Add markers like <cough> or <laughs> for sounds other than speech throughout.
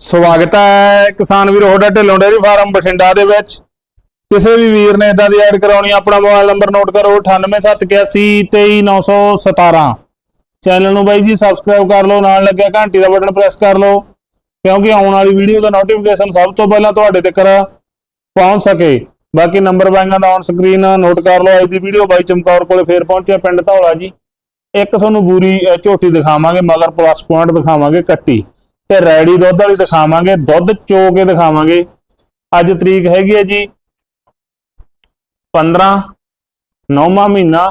ਸਵਾਗਤ ਹੈ ਕਿਸਾਨ ਵੀਰ ਹੋਡਾ ਢਿੱਲੋਂ ਡੇਅਰੀ ਫਾਰਮ ਬਠਿੰਡਾ ਦੇ ਵਿੱਚ। ਕਿਸੇ ਵੀ ਵੀਰ ਨੇ ਇਦਾਂ ਦੀ ਐਡ ਕਰਾਉਣੀ ਆਪਣਾ ਮੋਬਾਈਲ ਨੰਬਰ ਨੋਟ ਕਰੋ 9871823917 ਚੈਨਲ ਨੂੰ ਬਾਈ ਜੀ ਸਬਸਕ੍ਰਾਈਬ ਕਰ ਲਓ, ਨਾਲ ਲੱਗਿਆ ਘੰਟੀ ਦਾ ਬਟਨ ਪ੍ਰੈਸ ਕਰ ਲਓ, ਕਿਉਂਕਿ ਆਉਣ ਵਾਲੀ ਵੀਡੀਓ ਦਾ ਨੋਟੀਫਿਕੇਸ਼ਨ ਸਭ ਤੋਂ ਪਹਿਲਾਂ ਤੁਹਾਡੇ ਤੱਕ ਪਹੁੰਚ ਸਕੇ। ਬਾਕੀ ਨੰਬਰ ਬਾਈਆਂ ਦਾ ਔਨ ਸਕਰੀਨ ਨੋਟ ਕਰ ਲਓ, ਅੱਜ ਦੀ ਵੀਡੀਓ ਬਾਈ ਚਮਕੌਰ ਕੋਲੇ ਫੇਰ ਪਹੁੰਚਿਆ, ਪਿੰਡ ਧੌਲਾ ਜੀ। ਇੱਕ ਤੁਹਾਨੂੰ ਬੂਰੀ ਝੋਟੀ ਦਿਖਾਵਾਂਗੇ, ਮਗਰ ਪਲੱਸ ਪੁਆਇੰਟ ਦਿਖਾਵਾਂਗੇ ਕੱਟੀ। ਤੇ ਰੈਡੀ ਦੁੱਧ ਵਾਲੀ ਦਿਖਾਵਾਂਗੇ, ਦੁੱਧ ਚੋ ਕੇ ਦਿਖਾਵਾਂਗੇ। ਅੱਜ ਤਰੀਕ ਹੈਗੀ ਹੈ ਜੀ 15 ਨੌਵਾਂ ਮਹੀਨਾ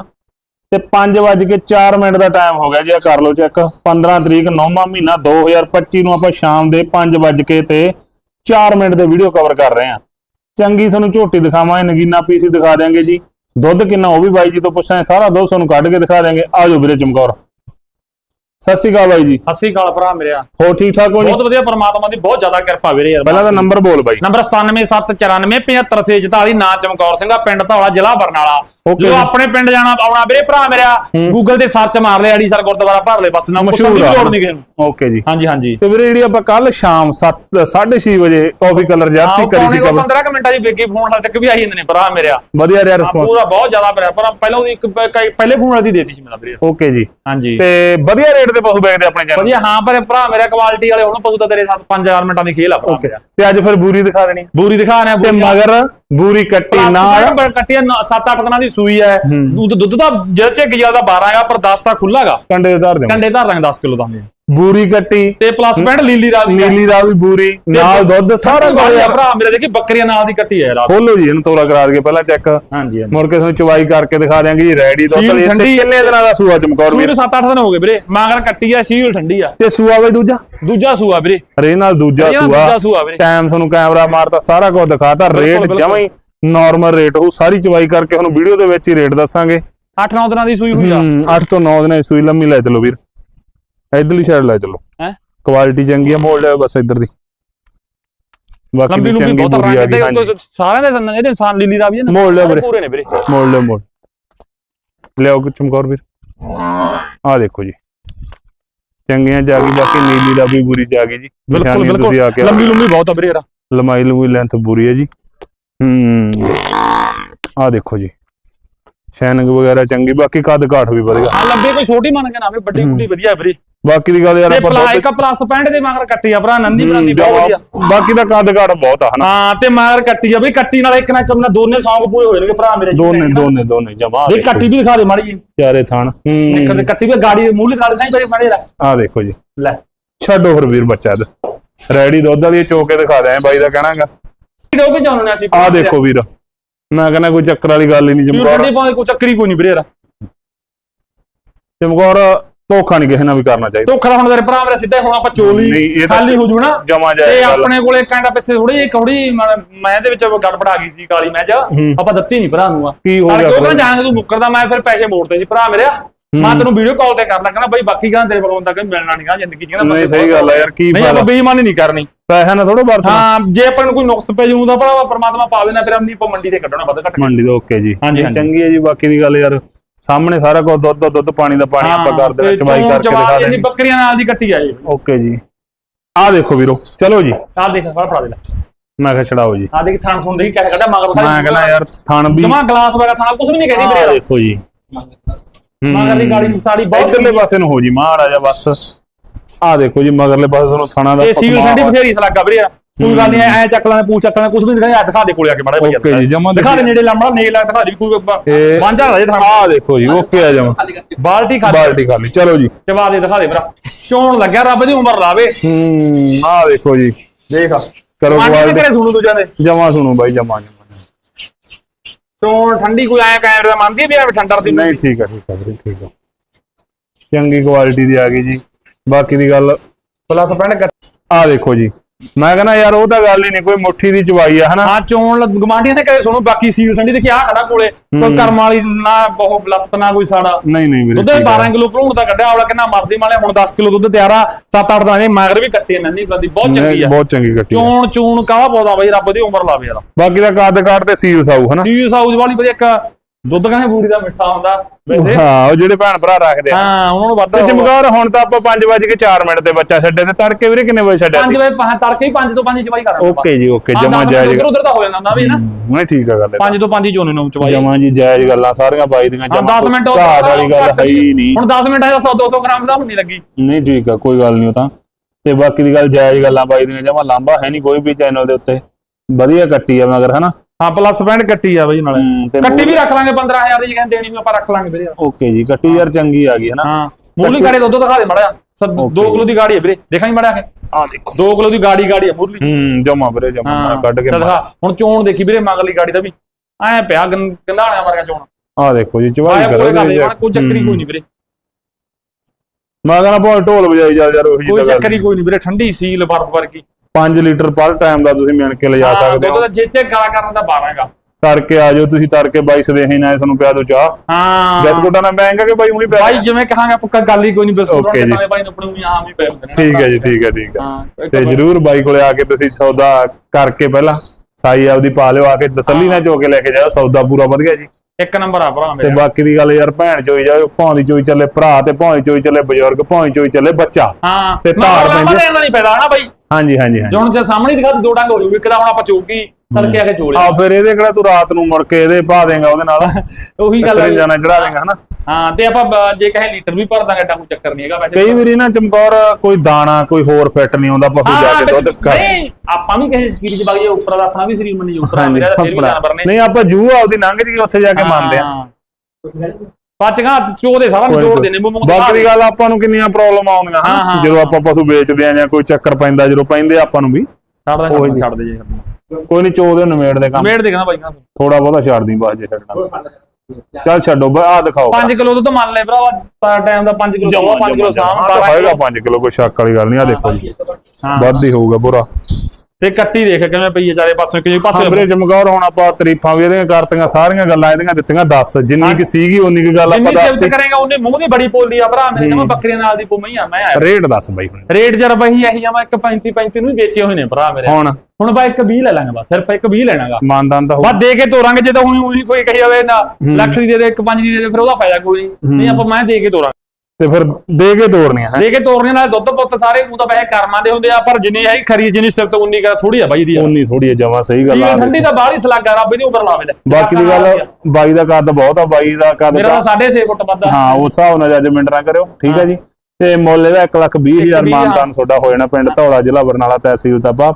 ਤੇ 5:04 ਮਿੰਟ ਦਾ ਟਾਈਮ ਹੋ ਗਿਆ ਜੀ ਆ ਕਰ ਲਓ ਚੈੱਕ 15 ਤਰੀਕ, ਨੌਵਾਂ ਮਹੀਨਾ 2025 ਨੂੰ ਆਪਾਂ ਸ਼ਾਮ ਦੇ 5 ਕੇ ਤੇ 4 ਮਿੰਟ ਦੇ ਵੀਡੀਓ ਕਵਰ ਕਰ ਰਹੇ ਹਾਂ। ਚੰਗੀ ਤੁਹਾਨੂੰ ਝੋਟੀ ਦਿਖਾਵਾਂਗੇ, ਨਗੀਨਾ ਪੀਸੀ ਦਿਖਾ ਦਿਆਂਗੇ ਜੀ। ਦੁੱਧ ਕਿੰਨਾ, ਉਹ ਵੀ ਬਾਈ ਜੀ ਤੋਂ ਪੁੱਛਾਂਗੇ, ਸਾਰਾ ਦੁੱਧ ਤੁਹਾਨੂੰ ਕੱਢ ਕੇ ਦਿਖਾ ਦਿਆਂਗੇ। ਆਜੋ ਵੀਰੇ ਚਮਕੌਰ। ਸਤਿ ਸ਼੍ਰੀ ਅਕਾਲ ਬਾਈ ਜੀ। ਅਸੀਂ ਕਾਲ ਭਰਾ ਮੇਰਿਆ। ਹੋ ਠੀਕ ਠਾਕ ਹੋ ਜੀ? ਬਹੁਤ ਵਧੀਆ ਪਰਮਾਤਮਾ ਦੀ ਬਹੁਤ ਜ਼ਿਆਦਾ ਕਿਰਪਾ ਵੀਰੇ ਯਾਰ ਪਹਿਲਾਂ ਤਾਂ ਨੰਬਰ ਬੋਲ ਬਾਈ। ਨੰਬਰ 9774975644 ਨਾਂ ਚਮਕੌਰ ਸਿੰਘਾ ਪਿੰਡ ਧੌਲਾ ਜ਼ਿਲ੍ਹਾ ਬਰਨਾਲਾ। ਜੋ। ਆਪਣੇ ਪਿੰਡ ਜਾਣਾ ਆਉਣਾ ਵੀਰੇ ਭਰਾ ਮੇਰਿਆ ਗੂਗਲ ਤੇ ਸਰਚ ਮਾਰ ਲਿਆ ਸਰ ਗੁਰਦੁਆਰਾ ਭਰ ਲੈ ਬਸ ਨਾ ਪੁੱਛਣ ਦੀ। ਲੋੜ ਨਹੀਂ ਕਿਸੇ ਨੂੰ। ਓਕੇ ਜੀ। ਹਾਂਜੀ ਹਾਂਜੀ। ਤੇ ਵੀਰੇ ਜਿਹੜੀ ਆਪਾਂ ਕੱਲ ਸ਼ਾਮ 7 6:30 ਵਜੇ ਕਾਫੀ ਕਲਰ ਜਰਸੀ ਕਰੀ ਸੀ ਕਵਰ। 15 ਕੁ ਮਿੰਟਾਂ ਦੀ ਵੇਗੀ ਫੋਨ ਹਾਲ ਤੱਕ ਵੀ ਆਈ ਜਾਂਦੇ ਨੇ ਭਰਾ ਮੇਰਿਆ। ਵਧੀਆ ਰਿਹਾ ਰਿਸਪੌਂਸ ਪੂਰਾ ਬਹੁਤ ਜ਼ਿਆਦਾ ਪਰ ਪਹਿਲਾਂ ਉਹਦੀ ਇੱਕ ਪਹਿਲੇ ਫੋਨ ਵਾਲੀ ਦੇਤੀ ਸੀ ਮੇਰਾ ਵੀਰੇ। ਓਕੇ ਜੀ। ਹਾਂਜੀ। ਤੇ ਵਧੀਆ ਰੇਟ ਤੇ ਪਸ਼ੂ ਵੇਚਦੇ ਆਪਣੇ ਚੈਨਲ ਵਧੀਆ ਹਾਂ ਪਰ ਭਰਾ ਮੇਰਾ ਕੁਆਲਿਟੀ ਵਾਲੇ ਹੁਣ ਪਸ਼ੂ ਤਾਂ ਤੇਰੇ 7 5000 ਮਿੰਟਾਂ ਦੀ ਖੇਲ ਆ ਭਰਾ ਮੇਰਾ। ਤੇ ਅੱਜ ਫਿਰ ਬੂਰੀ ਦਿਖਾ ਦੇਣੀ। ਬੂਰੀ ਦਿਖਾ ਰਿਹਾ ਤੇ ਮਗਰ ਬੂਰੀ ਕੱਟੀ ਨਾਲ। ਕੱਟੀਆਂ 7-8 ਦਿਨਾਂ ਦੀ ਸੂਈ ਹੈ। ਦੁੱਧ ਦੁੱਧ ਦਾ ਜਿਹੜਾ ਝੱਗ ਜ਼ਿਆਦਾ 12 ਹੈਗਾ ਪਰ 10 ਤਾਂ ਖੁੱਲਾਗਾ ਕੰਡੇ ਦੇ ਧਰ ਦਿਓ। ਕੰਡੇ ਧਰ ਦਾਂਗੇ 10 ਕਿਲੋ ਦਾ ਬੂਰੀ ਕੱਟੀ। ਤੇ ਪਲੱਸ ਪੈਂਟ ਲੀਲੀ ਹੈ। ਨੀਲੀ ਦਾ ਵੀ ਬੂਰੀ ਨਾਲ ਦੁੱਧ ਸਾਰਾ ਕੁਝ ਆ। ਭਰਾ ਮੇਰੇ ਦੇਖੀ ਬੱਕਰੀਆਂ ਨਾਲ ਦੀ ਕੱਟੀ ਹੈ ਰਾਤ ਖੋਲੋ ਜੀ ਇਹਨੂੰ ਤੋਰਾ ਕਰਾ ਦਈਏ ਪਹਿਲਾਂ ਚੈੱਕ ਹਾਂਜੀ ਹਾਂਜੀ। ਮੁੜ ਕੇ ਤੁਹਾਨੂੰ ਚਵਾਈ ਕਰਕੇ ਦਿਖਾ ਦਿਆਂਗੇ ਜੀ ਰੈਡੀ ਦੁੱਧ ਸੀਲ ਲਈ। ਤੇ ਠੰਡੀ। ਕਿੰਨੇ ਦਿਨਾਂ ਦਾ ਸੂਆ ਚਮਕੌਰ ਵੀਰ? ਸੂਈ 7-8 ਦਿਨ ਹੋ ਗਏ ਵੀਰੇ ਮਾਂਗਰ ਕੱਟੀ ਆ ਸੀਲ ਠੰਡੀ ਆ। ਤੇ ਸੂਆ ਬਈ ਦੂਜਾ? ਦੂਜਾ ਸੂਆ ਵੀਰੇ। ਰੇ ਨਾਲ ਦੂਜਾ ਇਹ ਨਾਲ ਸੂਆ। ਦੂਜਾ ਸੂਆ ਵੀਰੇ। ਟਾਈਮ ਤੁਹਾਨੂੰ ਕੈਮਰਾ ਮਾਰਤਾ ਸਾਰਾ ਕੁਝ ਦਿਖਾਤਾ ਰੇਟ ਬਿਲਕੁਲ। ਜਮਾਂ ਹੀ ਨਾਰਮਲ ਰੇਟ ਹੋਊ। ਸਾਰੀ ਚਵਾਈ ਕਰਕੇ ਤੁਹਾਨੂੰ ਵੀਡੀਓ ਦੇ ਵਿੱਚ ਹੀ ਰੇਟ ਦੱਸਾਂਗੇ। 8-9 ਦਿਨਾਂ ਦੀ ਸੂਈ ਹੋਈ ਆ। 8 ਤੋਂ 9 ਦਿਨਾਂ ਦੀ ਸੂਈ ਲੰਮੀ ਲੈ ਚਲੋ ਵੀਰ। ਇਧਰਲੀ ਸਾਈਡ ਲੈ ਚਲੋ। ਹੈ? ਕੁਆਲਿਟੀ ਚੰਗੀ ਆ ਮੋੜ ਲਿਓ ਬਸ ਇੱਧਰ ਦੀ। ਬਾਕੀ ਦੀ ਚੰਗੀ ਬਹੁਤ ਬੁਰੀ ਆ ਗਈ ਹਾਂਜੀ। ਸਾਰਿਆਂ ਦੇ ਸੰਨ- ਇਹਦੇ ਇਨਸਾਨ ਲੀਲੀ ਦਾ ਵੀ ਨਾ? ਵੀਰੇ। ਪੂਰੇ ਨੇ ਵੀਰੇ। ਲਿਓ ਮੋੜ ਲਿਓ ਕਿ ਚਮਕੌਰ ਵੀਰ। ਆ ਦੇਖੋ ਜੀ। ਚੰਗੀਆਂ ਜਾ ਗਈ ਬਾਕੀ ਨੀਲੀ ਦਾ ਵੀ ਬੁਰੀ ਜਾ ਗਈ ਜੀ। ਬਿਲਕੁਲ ਬਿਲਕੁਲ। ਕੇ ਲੰਬੀ ਲੰਬੀ ਬਹੁਤ ਆ ਵੀਰੇ ਯਾਰ ਲੰਮਾਈ ਲੰਬੀ ਲੈਂਥ ਬੁਰੀ ਹੈ ਜੀ। ਹੂੰ। ਆ ਦੇਖੋ ਜੀ। ਸ਼ੈਨਿੰਗ ਵਗੈਰਾ ਚੰਗੀ ਬਾਕੀ ਕੱਦ ਕਾਠ ਵੀ ਵਧੀਆ। ਆ ਲੰਬੀ ਕੋਈ ਛੋਟੀ ਮੰਨ ਕੇ ਨਾ ਵੀ ਵੱਡੀ ਕੁੱਟੀ ਵਧੀਆ ਵੀਰੇ। ਬਾਕੀ ਦੀ ਗੱਲ ਯਾਰ ਤੇ ਆਪਾਂ ਪਲਾ ਇੱਕ ਪਲੱਸ 65 ਦੇ ਮਗਰ ਕੱਟੀ ਆ ਭਰਾ ਨੰਦੀ ਬਣਾਉਂਦੀ ਬਹੁਤ ਵਧੀਆ। ਬਾਕੀ ਦਾ ਕੱਦ ਕਾਠ ਬਹੁਤ ਆ ਹਨਾ। ਹਾਂ ਤੇ ਮਗਰ ਕੱਟੀ ਆ ਬਈ ਕੱਟੀ ਨਾਲ ਇੱਕ ਨਾ ਇੱਕ ਨਾ ਦੋਨੇ ਸੌਂਗ ਪੂਰੇ ਹੋ ਜਾਣਗੇ ਭਰਾ ਮੇਰੇ। ਦੋਨੇ ਦੋਨੇ ਦੋਨੇ ਜਮਾ ਇਹ ਕੱਟੀ ਵੀ ਦਿਖਾ ਦੇ ਮਾੜੀ ਜੀ ਚਾਰੇ ਥਾਣ। ਇੱਕ ਹੂੰ ਕੱਟੀ ਵੀ ਗਾੜੀ ਦੇ ਮੂੰਹ ਲਗਾ ਦੇ ਨਹੀਂ ਮਾੜੇ ਆ ਦੇਖੋ ਜੀ। ਲੈ। ਛੱਡੋ ਫਿਰ ਵੀਰ ਬੱਚਾ ਦਾ ਰੈਡੀ ਦੁੱਧ ਵਾਲੀ ਚੋਕੇ ਦਿਖਾ ਦੇ ਬਾਈ ਦਾ ਕਹਿਣਾਗਾ ਕੇ ਜਾਣਨੇ ਅਸੀਂ ਆ ਦੇਖੋ ਵੀਰ। ਮੈਂ ਕਹਿੰਦਾ ਕੋਈ ਚੱਕਰ ਵਾਲੀ ਗੱਲ ਹੀ ਨਹੀਂ ਜਮਕੌਰ ਠੰਡੀ ਪਾਉਂਦੇ ਕੋਈ ਚੱਕਰੀ ਕੋਈ ਨਹੀਂ ਵੀਰੇ ਯਾਰ। ਚਮਕੌਰ ਧੋਖਾ ਨਹੀਂ ਕਿਸੇ ਨਾਲ ਵੀ ਕਰਨਾ ਚਾਹੀਦਾ। ਧੋਖਾ ਤਾਂ ਹੁਣ ਤੇਰੇ ਭਰਾ ਮੇਰੇ ਸਿੱਧਾ ਹੁਣ ਆਪਾਂ ਚੋਲੀ ਤਾਂ- ਖਾਲੀ ਹੋ ਜੂ ਨਾ। ਜਮਾ ਤੇ ਜਾਏ ਗੱਲ ਆਪਣੇ ਕੋਲੇ ਕਹਿੰਦਾ ਪੈਸੇ ਥੋੜੀ ਜਿਹੀ ਕੌੜੀ ਮੈਂ ਦੇ ਵਿੱਚ ਗੜਬੜ ਆ ਗਈ ਸੀ ਕਾਲੀ ਮੈਂ ਹੂੰ। ਆਪਾਂ ਦਿੱਤੀ ਨਹੀਂ ਭਰਾ ਨੂੰ ਆ। ਕੀ ਹੋ ਗਿਆ ਕਿਉਂ ਫਿਰ? ਕਹਿੰਦਾ ਜਾਣ ਤੂੰ ਮੁੱਕਰਦਾ ਮੈਂ ਫਿਰ ਪੈਸੇ ਮੋੜਦੇ ਸੀ ਭਰਾ ਮੇਰਿਆ ਮੈਂ ਤੈਨੂੰ ਵੀਡੀਓ ਕਾਲ ਤੇ ਕਰ ਲੱਗਾ ਬਈ ਬਾਕੀ ਕਹਿੰਦਾ ਤੇਰੇ ਕੋਲੋਂ ਤਾਂ ਕੋਈ ਮਿਲਣਾ ਨਹੀਂ ਗਾ ਜ਼ਿੰਦਗੀ ਚ ਕਹਿੰਦਾ ਨਹੀਂ ਸਹੀ ਗੱਲ ਆ ਯਾਰ ਕੀ ਫਾਇਦਾ? ਬੇਈਮਾਨੀ ਨਹੀਂ ਕਰਨੀ। ਪੈਸਾ ਨਾ ਥੋੜਾ ਵਰਤਣਾ। ਹਾਂ ਜੇ ਆਪਾਂ ਨੂੰ ਕੋਈ ਨੁਕਸ ਪੈ ਜਾਊ ਤਾਂ ਭਰਾ ਪਰਮਾਤਮਾ ਪਾ ਦੇਣਾ ਫਿਰ ਆਪਣੀ ਆਪਾਂ ਮੰਡੀ ਤੇ ਕੱਢਣਾ ਵੱਧ ਘੱਟ। ਮੰਡੀ ਦਾ ਓਕੇ ਜੀ। ਹਾਂਜੀ, ਇਹ ਹਾਂਜੀ। ਚੰਗੀ ਹੈ ਜੀ ਬਾਕੀ ਦੀ ਗੱਲ ਯਾਰ ਸਾਹਮਣੇ ਸਾਰਾ ਕੁਝ ਦੁੱਧ ਦਾ ਦੁੱਧ ਪਾਣੀ ਦਾ ਪਾਣੀ ਆਪਾਂ ਕਰ ਦੇਣਾ ਚਵਾਈ ਕਰਕੇ ਦਿਖਾ ਦੇਣੀ ਦੇਣੀ ਬੱਕਰੀਆਂ ਨਾਲ ਦੀ ਕੱਟੀ ਆਏ ਓਕੇ ਜੀ। ਆ ਦੇਖੋ ਵੀਰੋ ਚਲੋ ਜੀ। ਆ ਦੇਖ ਫੜ ਫੜਾ ਦੇ ਲੈ ਮੈਂ ਕਿਹਾ ਛਡਾਓ ਜੀ। ਆ ਦੇਖ ਥਾਣ ਸੁਣ ਦੇ ਕਿਆ ਕੱਢਾ ਮਗਰ ਮੈਂ ਕਹਿੰਦਾ ਯਾਰ ਥਣ ਵੀ ਜਮਾ ਗਲਾਸ ਵਗੈਰਾ ਥਾਣ ਕੁਝ ਵੀ ਨਹੀਂ ਕਹਿੰਦੀ ਆ ਵੀਰੇ। ਦੇਖੋ ਜੀ। ਮਗਰ ਦੀ ਗਾੜੀ ਸਾੜੀ ਬਹੁਤ ਇਧਰਲੇ ਪਾਸੇ ਨੂੰ ਹੋ ਜੀ ਜਿਹਾ ਬਸ। ਆ ਦੇਖੋ ਜੀ ਮਗਰਲੇ ਪਾਸੇ ਤੁਹਾਨੂੰ ਥਣਾ ਦਾ ਇਹ ਸੀਲ ਠੰਡੀ ਬਥੇਰੀ ਸਲਾਗਾ ਵੀਰੇ ਕੋਈ ਗੱਲ ਨਹੀਂ ਐ ਚੱਕ ਲੈਣਾ ਪੂਛ ਚੱਕ ਲੈਣਾ ਕੁਝ ਵੀ ਨਹੀਂ ਕਹਿੰਦੇ ਦਿਖਾ ਦੇ ਕੋਲੇ ਆ ਕੇ ਮਾੜਾ ਜਿਹਾ ਓਕੇ ਜੀ ਜਮਾ ਦਿਖਾ ਦੇ ਨੇੜੇ ਲੰਮੜਾ ਨੇਲ ਆ ਦਿਖਾ ਦੇ ਕੋਈ ਬਾਂਝਾ ਰਾਜੇ ਥਾਣ। ਆ ਦੇਖੋ ਜੀ ਓਕੇ ਆ ਜਮਾ। ਬਾਲਟੀ ਖਾ ਬਾਲਟੀ ਖਾਲੀ ਚਲੋ ਜੀ। ਚਵਾ ਦੇ ਦਿਖਾ ਦੇ ਮੇਰਾ ਚੋਣ ਲੱਗਿਆ ਰੱਬ ਦੀ ਉਮਰ ਲਾਵੇ। ਹੂੰ ਆ ਦੇਖੋ ਜੀ। ਦੇਖ ਕਰੋ ਕੁਆਲਿਟੀ ਤੇਰੇ ਸੁਣੂ ਦੂਜਿਆਂ ਦੇ? ਜਮਾ ਸੁਣੋ ਬਾਈ ਜਮਾ ਚੋਣ ਠੰਡੀ ਕੋਈ ਐ ਕੈਮਰੇ ਮੰਨਦੀ ਆ ਵੀ ਐ ਠੰਡਰ ਦੀ ਨਹੀਂ ਠੀਕ ਆ ਆ ਠੀਕ ਆ। ਚੰਗੀ ਕੁਆਲਿਟੀ ਦੀ ਆ ਗਈ ਜੀ। ਬਾਕੀ ਦੀ ਗੱਲ ਪਲੱਸ ਪੈਣ ਆ ਦੇਖੋ ਜੀ। ਮੈਂ ਕਹਿੰਦਾ ਯਾਰ ਉਹ ਤਾਂ ਗੱਲ ਹੀ ਨਹੀਂ ਕੋਈ ਮੁੱਠੀ ਦੀ ਚਵਾਈ ਆ ਹਨਾ? ਹਾਂ ਚੋਣ ਗਮਾਂਡੀਆਂ ਨੇ ਕਹੇ ਸੁਣੋ ਬਾਕੀ ਸੀਲ ਸੰਡੀ ਦੇ ਕੀ ਆ ਖੜਾ ਕੋਲੇ। ਕੋਈ ਕਰਮ ਵਾਲੀ ਨਾ ਬਹੁਤ ਲੱਤ ਨਾ ਕੋਈ ਸਾੜਾ। ਨਹੀਂ ਨਹੀਂ ਵੀਰੇ ਦੁੱਧ ਠੀਕ ਆ। 12 ਕਿਲੋ ਭਰੂਣ ਦਾ ਕੱਢਿਆ ਆਵਲਾ ਕਿੰਨਾ ਮਰਦੀ ਮਾਲੇ ਹੁਣ 10 ਕਿਲੋ ਦੁੱਧ ਤਿਆਰ ਆ 7-8 ਦਾਣੇ ਮਗਰ ਵੀ ਕੱਟੇ ਨੰਨੀ ਬੰਦੀ ਬਹੁਤ ਚੰਗੀ ਆ। ਬਹੁਤ ਚੰਗੀ ਕੱਟੀ। ਚੋਣ ਚੂਣ ਕਾਹ ਪਾਉਂਦਾ ਬਈ ਰੱਬ ਦੀ ਉਮਰ ਲਾਵੇ ਯਾਰ। ਬਾਕੀ ਦਾ ਕਾਦ ਕਾਟ ਤੇ ਸੀਲ ਸਾਊ ਹਨਾ? ਟੀ ਸਾਊਜ਼ ਵਾਲੀ ਵਧੀਆ ਇੱਕ ਦੁੱਧ ਕਹਿੰਦੇ ਬੂਰੀ ਦਾ ਮਿੱਠਾ ਹੁੰਦਾ ਵੈਸੇ। ਹਾਂ ਉਹ ਜਿਹੜੇ ਭੈਣ ਭਰਾ ਰੱਖਦੇ ਆ। ਹਾਂ ਉਹਨਾਂ ਨੂੰ ਵੱਧ ਤੇ ਚਮਕੌਰ ਹੁਣ ਤਾਂ ਆਪਾਂ 5 ਵਜੇ ਕੇ 4 ਮਿੰਟ ਤੇ ਬੱਚਾ ਛੱਡੇ ਤੇ ਤੜਕੇ ਵੀਰੇ ਕਿੰਨੇ ਵਜੇ ਛੱਡਿਆ 5 ਸੀ? ਵਜੇ ਪੰਜ ਤੜਕੇ ਹੀ 5 ਤੋਂ 5 ਚਵਾਈ ਕਰਾਂਗੇ ਓਕੇ ਜੀ ਓਕੇ ਜਮਾ ਜਾਇਜ਼ ਉਧਰ ਉਧਰ ਤਾਂ ਹੋ ਜਾਂਦਾ ਹੁੰਦਾ ਵੀ ਨਾ। ਨਹੀਂ ਠੀਕ ਆ ਗੱਲ 5 ਤੋਂ। 5 ਹੀ ਚੋਣੇ ਨੂੰ ਚਵਾਈ। ਜਮਾ ਜੀ ਜਾਇਜ਼ ਗੱਲਾਂ ਸਾਰੀਆਂ ਬਾਈ ਦੀਆਂ ਹਾਂ ਜਮਾ 10 ਮਿੰਟ ਘਾਟ ਵਾਲੀ ਗੱਲ ਹੈ ਹੀ ਨਹੀਂ। ਹੁਣ 10 ਮਿੰਟਾਂ ਦਾ 100 200 ਗ੍ਰਾਮ ਦਾ ਨਹੀਂ ਲੱਗੀ। ਨਹੀਂ ਠੀਕ ਆ ਕੋਈ ਗੱਲ ਨਹੀਂ ਉਹ ਤਾਂ। ਤੇ ਬਾਕੀ ਦੀ ਗੱਲ ਜਾਇਜ਼ ਗੱਲਾਂ ਬਾਈ ਦੀਆਂ ਜਮਾ ਲਾਂਬਾ ਹੈ ਨਹੀਂ ਕੋਈ ਵੀ ਚੈਨਲ ਦੇ ਉੱਤੇ। ਵਧੀਆ ਕੱਟੀ ਆ ਮਗਰ ਹਨਾ? ਹਾਂ ਪਲੱਸ ਬੈਂਡ ਕੱਟੀ ਆ ਬਈ ਨਾਲੇ। ਹੂੰ, ਕੱਟੀ ਵੀ ਰੱਖ ਲਾਂਗੇ 15000 ਦੀ ਕਹਿੰਦੇ ਦੇਣੀ ਆਪਾਂ ਰੱਖ ਲਾਂਗੇ ਵੀਰੇ। ਓਕੇ ਜੀ ਕੱਟੀ ਯਾਰ ਚੰਗੀ ਆ ਗਈ ਹਨਾ ਹਾਂ ਮੂਲੀ ਗਾੜੀ ਦੁੱਧ ਦਿਖਾ ਦੇ ਮੜਿਆ 2 Okay. ਕਿਲੋ ਦੀ ਗਾੜੀ ਹੈ ਵੀਰੇ ਦੇਖਾਂ ਮੜਿਆ ਕੇ ਆ ਦੇਖੋ। 2 ਕਿਲੋ ਦੀ ਗਾੜੀ ਗਾੜੀ ਹੈ ਮੂਲੀ। ਹੂੰ ਜਮਾ ਵੀਰੇ ਜਮਾ। ਕੱਢ ਕੇ। ਹੁਣ ਚੋਣ ਦੇਖੀ ਵੀਰੇ ਮਗਲੀ ਗਾੜੀ ਦਾ ਵੀ। ਐ ਪਿਆ ਗੰਧਾਣਿਆ ਵਰਗਾ ਚੋਣ। ਆ ਦੇਖੋ ਜੀ ਚਵਾਈ ਕਰੋ ਕੋਈ ਜੀ। ਕੋਈ ਚੱਕਰੀ ਕੋਈ ਨਹੀਂ ਵੀਰੇ। ਮੈਂ ਕਹਿੰਦਾ ਭਾਵੇਂ ਢੋਲ ਵਜਾਈ ਚੱਲ ਯਾਰ ਉਹੀ ਕੋਈ ਜੀ ਤਾਂ ਚੱਕਰੀ ਕੋਈ ਨਹੀਂ ਵੀਰੇ ਠੰਡੀ ਸੀਲ ਬਰਫ ਵਰਗੀ। 5 ਲੀਟਰ ਪਰ ਟਾਈਮ ਦਾ ਤੁਸੀਂ ਮਿਣ ਕੇ ਲਿਜਾ ਸਕਦੇ ਹੋ। ਦੁੱਧ ਜੇਚੇ ਗਾਲਾ ਕਰਨ ਦਾ 12 ਹੈਗਾ। ਤੜਕੇ ਆ ਜਾਓ ਤੁਸੀਂ ਤੜਕੇ ਬਾਈ ਸਦੇਹੀ ਨਾਲ ਤੁਹਾਨੂੰ ਪਿਆ ਦੋ ਚਾਹ। ਹਾਂ। ਬਿਸਕੁਟਾਂ ਨਾਲ ਬੈਂਗਾ ਕਿ ਬਾਈ ਉਹੀ ਪਿਆ ਬਾਈ ਜਿਵੇਂ ਕਹਾਂਗੇ ਆਪਾਂ ਗੱਲ ਹੀ ਕੋਈ ਨਹੀਂ ਬਿਸਕੁਟ। ਵਾਲੇ ਬਾਈ ਨੂੰ ਆਮ ਹੀ ਹੁੰਦੇ ਨੇ ਠੀਕ ਹੈ ਜੀ ਠੀਕ ਹੈ ਠੀਕ ਹੈ। ਤੇ ਜਰੂਰ ਬਾਈ ਕੋਲੇ ਆ ਕੇ ਤੁਸੀਂ ਸੌਦਾ ਕਰਕੇ ਪਹਿਲਾਂ ਸਾਈ ਆਪਦੀ ਪਾ ਲਿਓ ਆ ਕੇ ਤਸੱਲੀ ਨਾਲ ਚੋ ਕੇ ਲੈ ਕੇ ਜਾਓ ਸੌਦਾ ਪੂਰਾ ਵਧੀਆ ਜੀ। ਇੱਕ ਨੰਬਰ ਆ ਭਰਾ ਤੇ ਮੇਰੇ ਬਾਕੀ ਦੀ ਗੱਲ ਯਾਰ ਭੈਣ ਚੋਈ ਜਾਓ ਭਾਂ ਚੋਈ ਚੱਲੇ ਭਰਾ ਤੇ ਭਾਂ ਚੋਈ ਚੱਲੇ ਬਜ਼ੁਰਗ ਭਾਂ ਚੋਈ ਚੱਲੇ ਬੱਚਾ। ਹਾਂ ਤੇ ਧਾਰ ਪੈਂਦੀ- ਨਹੀਂ ਪੈਦਾ ਹਨਾ ਬਾਈ? ਹਾਂਜੀ ਹਾਂਜੀ ਹਾਂਜੀ। ਹੁਣ ਜੇ ਸਾਹਮਣੇ ਦਿਖਾ ਦੋ ਡੰਗ ਹੋ ਜੂ ਇੱਕ ਤਾਂ ਹੁਣ ਆਪਾਂ ਚੋਕੀ ਤੜਕੇ ਆ ਕੇ ਚੋਲੇ। ਆ ਫਿਰ ਇਹਦੇ ਕਿਹੜਾ ਤੂੰ ਰਾਤ ਨੂੰ ਮੁੜ ਕੇ ਇਹਦੇ ਪਾ ਦੇਗਾ ਉਹਦੇ ਨਾਲ? <laughs> ਉਹੀ ਗੱਲ ਹੈ ਨਾਲ ਚੜਾ ਦੇਗਾ ਹਨਾ? ਹਾਂ ਤੇ ਆਪਾਂ ਜੇ ਕਹੇ ਲੀਟਰ ਵੀ ਭਰ ਦਾਂਗੇ ਤਾਂ ਕੋਈ ਚੱਕਰ ਨਹੀਂ ਹੈਗਾ ਵੈਸੇ ਕਈ ਵਾਰੀ ਨਾ ਚਮਕੌਰ ਕੋਈ ਦਾਣਾ ਕੋਈ ਹੋਰ ਫਿੱਟ ਨਹੀਂ ਆਉਂਦਾ ਪਸ਼ੂ ਜਾ ਕੇ ਦੁੱਧ ਕਰ ਆਪਾਂ ਵੀ ਕਿਸੇ ਸਰੀਰ ਚ ਜਾਈਏ ਉੱਪਰ ਦਾ ਆਪਣਾ ਵੀ ਸਰੀਰ ਮੰਨੀ ਉੱਪਰ ਮੇਰਾ ਤਾਂ ਫਿਰ ਵੀ ਜਾਨਵਰ ਨੇ। ਨਹੀਂ ਆਪਾਂ ਜੂ ਆਪਦੀ ਲੰਘ ਜੀ ਉੱਥੇ ਜਾ ਕੇ ਮੰਨਦੇ ਆ। ਪੱਚਗਾ ਚੋ ਦੇ ਸਾਰਾ ਨਿਚੋੜ ਦੇ ਨੇ ਮੂੰਹ ਬਾਕੀ ਗੱਲ ਆਪਾਂ ਨੂੰ ਕਿੰਨੀਆਂ ਪ੍ਰੋਬਲਮ ਆਉਂਦੀਆਂ ਹਾਂ, ਹਾਂ। ਜਦੋਂ ਆਪਾਂ ਪਸ਼ੂ ਵੇਚਦੇ ਆ ਜਾਂ ਕੋਈ ਚੱਕਰ ਪੈਂਦਾ ਜਦੋਂ ਪੈਂਦੇ ਆਪਾਂ ਨੂੰ ਵੀ। ਛੱਡ ਛੱਡ ਦੇ ਜੀ ਕੋਈ ਨਹੀਂ ਚੋ ਦੇ ਨਵੇੜ ਦੇ ਕੰਮ। ਮੇੜ ਦੇ ਕਹਿੰਦਾ ਬਾਈ ਕਹਿੰਦਾ ਥੋੜਾ ਬਹੁਤਾ ਛੱਡ ਦੀ ਬਸ ਜੇ ਛੱਡਣਾ। ਚੱਲ ਛੱਡੋ ਆ ਦਿਖਾਓ। 5 ਕਿਲੋ ਦੁੱਧ ਮੰਨ ਲੈ ਭਰਾਵਾ ਪਰ ਟਾਈਮ ਦਾ 5 ਕਿਲੋ ਸੋਆ 5 ਕਿਲੋ ਸਾਮ ਹਾਂ ਤਾਂ ਹੋਏਗਾ 5 ਕਿਲੋ ਕੋਈ ਸ਼ੱਕ ਵਾਲੀ ਗੱਲ ਨਹੀਂ ਆ ਦੇਖੋ ਜੀ। ਹਾਂ। ਵੱਧ ਹੀ ਹੋਊਗਾ ਪੂਰਾ ਤੇ ਕੱਟੀ ਦੇਖ ਕਿਵੇਂ ਪਈ ਹੈ ਚਾਰੇ ਪਾਸੋਂ ਕਿਵੇਂ ਹਾਂ ਪਾਸੇ ਵੀਰੇ ਚਮਕੌਰ ਹੁਣ ਆਪਾਂ ਤਾਰੀਫਾਂ ਵੀ ਇਹਦੀਆਂ ਕਰਤੀਆਂ ਸਾਰੀਆਂ ਗੱਲਾਂ ਇਹਦੀਆਂ ਦਿੱਤੀਆਂ 10 ਜਿੰਨੀ ਕਿ ਸੀਗੀ ਉਨੀ ਕਿ ਗੱਲ ਆਪਾਂ ਸਿਫਤ ਦੱਸਤੀ। ਕਰੇਗਾ ਉਹਨੇ ਮੂੰਹ ਦੀ ਬੜੀ ਬੋਲੀ ਆ ਭਰਾ ਮੇਰੇ ਕਹਿੰਦਾ ਬੱਕਰੀਆਂ ਨਾਲ ਦੀ ਪੂਮਈ ਆ ਮੈਂ ਰੇਟ ਦੱਸ ਬਾਈ ਹੁਣ। ਰੇਟ ਜਰ ਬਈ ਇਹੀ ਆ ਮੈਂ ਇੱਕ 35 35 ਨੂੰ ਹੀ ਵੇਚੇ ਹੋਏ ਨੇ ਭਰਾ ਮੇਰੇ। ਹੁਣ? ਹੁਣ ਬਾਈ ਇੱਕ 20 ਲੈ ਲਾਂਗੇ ਬਸ ਸਿਰਫ ਇੱਕ 20 ਲੈਣਾਗਾ। ਮਾਨਦਾਨ ਤਾਂ ਬਸ ਦੇ ਕੇ ਤੋਰਾਂਗੇ ਜੇ ਤਾਂ ਉਹੀ ਉਹੀ ਕੋਈ ਕਹੀ ਜਾਵੇ ਨਾ ਲੱਖ ਦੀ ਦੇ ਦੇ ਇੱਕ ਪੰਜ ਦੀ ਦੇ ਦੇ ਫਿਰ ਉਹਦਾ ਫਾਇਦਾ ਕੋਈ ਨਹੀਂ। ਨਹੀਂ ਆਪਾਂ ਮੈਂ ਦੇ ਕੇ ਤੋਰਾਂਗੇ। ਤੇ ਫਿਰ ਦੇ ਕੇ ਤੋੜਨੀਆਂ ਹੈ। ਦੇ ਕੇ ਤੋਰਨੇ ਨਾਲ ਦੁੱਧ ਪੁੱਤ ਸਾਰੇ ਨੂੰ ਤਾਂ ਵੈਸੇ ਕਰਮਾਂ ਦੇ ਹੁੰਦੇ ਆ ਪਰ ਜਿੰਨੀ ਹੈ ਖਰੀ ਜਿੰਨੀ ਸਿਫਤ ਉਨੀ ਕਰ ਥੋੜੀ ਆ ਬਾਈ ਦੀ ਉਨੀ ਥੋੜੀ ਜਮਾ ਸਹੀ ਗੱਲ ਆ। ਠੰਡੀ ਤਾਂ ਬਾਹਰ ਹੀ ਸਲਾਗਾ ਰੱਬ ਇਹਦੀ ਉੱਪਰ ਲਾਵੇ ਬਾਕੀ ਦੀ ਗੱਲ ਬਾਈ ਦਾ ਕੱਦ ਬਹੁਤ ਆ ਬਾਈ ਦਾ ਕੱਦ ਮੇਰਾ ਤਾਂ 6.5 ਫੁੱਟ ਵੱਧਾ ਹਾਂ ਉਸ ਹਿਸਾਬ ਨਾਲ ਜੱਜਮੈਂਟ ਨਾ ਕਰਿਓ ਠੀਕ ਹੈ। ਜੀ। ਤੇ ਮੁੱਲ ਇਹਦਾ 1 ਲੱਖ 20 ਹਜ਼ਾਰ ਤੁਹਾਡਾ ਹੋ ਜਾਣਾ ਪਿੰਡ ਧੌਲਾ ਜ਼ਿਲ੍ਹਾ ਬਰਨਾਲਾ ਤਹਿਸੀਲ ਤਪਾ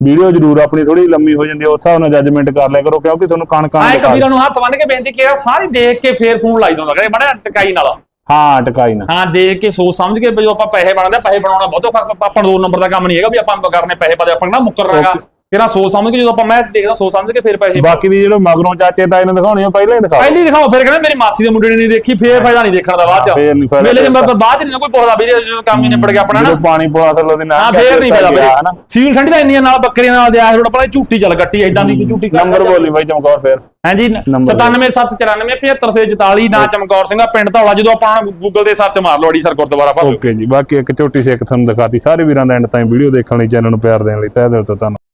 ਵੀਡੀਓ ਜ਼ਰੂਰ ਆਪਣੀ ਥੋੜੀ ਲੰਮੀ ਹੋ ਜਾਂਦੀ ਹੈ ਉਸ ਹਿਸਾਬ ਨਾਲ ਜੱਜਮੈਂਟ ਕਰ ਲਿਆ ਕਰੋ ਕਿਉਂਕਿ ਤੁਹਾਨੂੰ ਕਣ ਕਣ ਆਏ ਕਬੀਰਾਂ ਨੂੰ ਹੱਥ ਬੰਨ ਕੇ ਬੇਨਤੀ ਕੀਤਾ ਸਾਰੀ ਦੇਖ ਕੇ ਫੇਰ ਫੋਨ ਲਾਈ ਦੋਂਦਾ ਕਰੇ ਬੜਾ ਟਕਾਈ ਨਾਲ। ਹਾਂ ਟਕਾਈ ਨਾ। ਹਾਂ ਦੇਖ ਕੇ ਸੋਚ ਸਮਝ ਕੇ ਵੀ ਆਪਾਂ ਪੈਸੇ ਬਣਾਉਂਦੇ ਆ, ਪੈਸੇ ਬਣਾਉਣਾ ਬਹੁਤ ਔਖਾ ਆਪਾਂ ਨੂੰ ਦੋ ਨੰਬਰ ਦਾ ਕੰਮ ਨਹੀਂ ਹੈਗਾ ਵੀ ਆਪਾਂ ਕਰਨੇ ਪੈਸੇ ਪਾਦੇ ਆਪਾਂ ਨਾ ਮੁੱਕਰਨਾਗਾ ਕਿਹੜਾ ਸੋਚ ਸਮਝ ਕੇ ਜਦੋਂ ਆਪਾਂ ਮੈਚ ਦੇਖਦਾ ਸੋਚ ਸਮਝ ਕੇ ਫੇਰ ਪੈਸੇ ਬਾਕੀ ਦੀ ਜਿਹੜੇ ਮਗਰੋਂ ਚਾਚੇ ਤਾਏ ਨੂੰ ਦਿਖਾਉਣੀ ਆ ਪਹਿਲਾਂ ਹੀ ਦਿਖਾਓ ਪਹਿਲੀ ਦਿਖਾਓ ਫਿਰ ਕਹਿੰਦੇ ਮੇਰੀ ਮਾਸੀ ਦੇ ਮੁੰਡੇ ਨੇ ਨਹੀਂ ਦੇਖੀ ਫੇਰ ਫਾਇਦਾ ਨਹੀਂ ਦੇਖਣ ਦਾ ਬਾਅਦ ਚ। ਫੇਰ ਮੇਲੇ ਨੰਬਰ ਪਰ ਬਾਅਦ ਨਹੀਂ ਕੋਈ ਪੁੱਛਦਾ ਵੀਰੇ ਜਦੋਂ ਕੰਮ ਹੀ ਨਿਬੜ ਗਿਆ ਆਪਣਾ ਨਾ। ਪਾਣੀ ਪਵਾ ਥੱਲੋਂ ਦੀ ਨਾ ਹਾਂ ਫੇਰ ਨਹੀਂ ਫਾਇਦਾ ਵੀਰੇ ਸੀਲ ਠੰਡੀ ਦਾ ਇੰਨੀਆਂ ਨਾਲ ਬੱਕਰੀਆਂ ਨਾਲ ਦਿਆ ਥੋੜਾ ਪਹਿਲਾਂ ਝੂਟੀ ਚੱਲ ਗੱਟੀ ਐਦਾਂ ਦੀ ਕੋਈ ਝੂਟੀ ਨੰਬਰ ਬੋਲੀ ਬਾਈ ਚਮਕੌਰ ਫੇਰ। ਹਾਂਜੀ ਨੰਬਰ 9774975644 ਨਾ ਚਮਕੌਰ ਸਿੰਘ ਆ ਪਿੰਡ ਧੌਲਾ ਜਦੋਂ ਆਪਾਂ ਗੂਗਲ ਤੇ ਸਰਚ ਮਾਰ ਲਓ ਅੜੀ ਸਰ ਗੁਰਦੁਆਰਾ ਭਾਵੇਂ ਓਕੇ ਜੀ ਬਾਕੀ ਇੱਕ ਛੋਟੀ ਸੀ ਇੱਕ ਤੁਹਾਨੂੰ ਦਿਖਾਤੀ ਸਾਰੇ ਵੀਰਾਂ ਦਾ ਐਂਡ ਤਾਈਂ ਵੀਡੀਓ ਦੇਖਣ ਲਈ ਚੈਨਲ ਨੂੰ ਪਿਆਰ ਦੇਣ ਲਈ ਤਹਿ ਦਿਲ ਤੋਂ ਧੰਨਵਾਦ।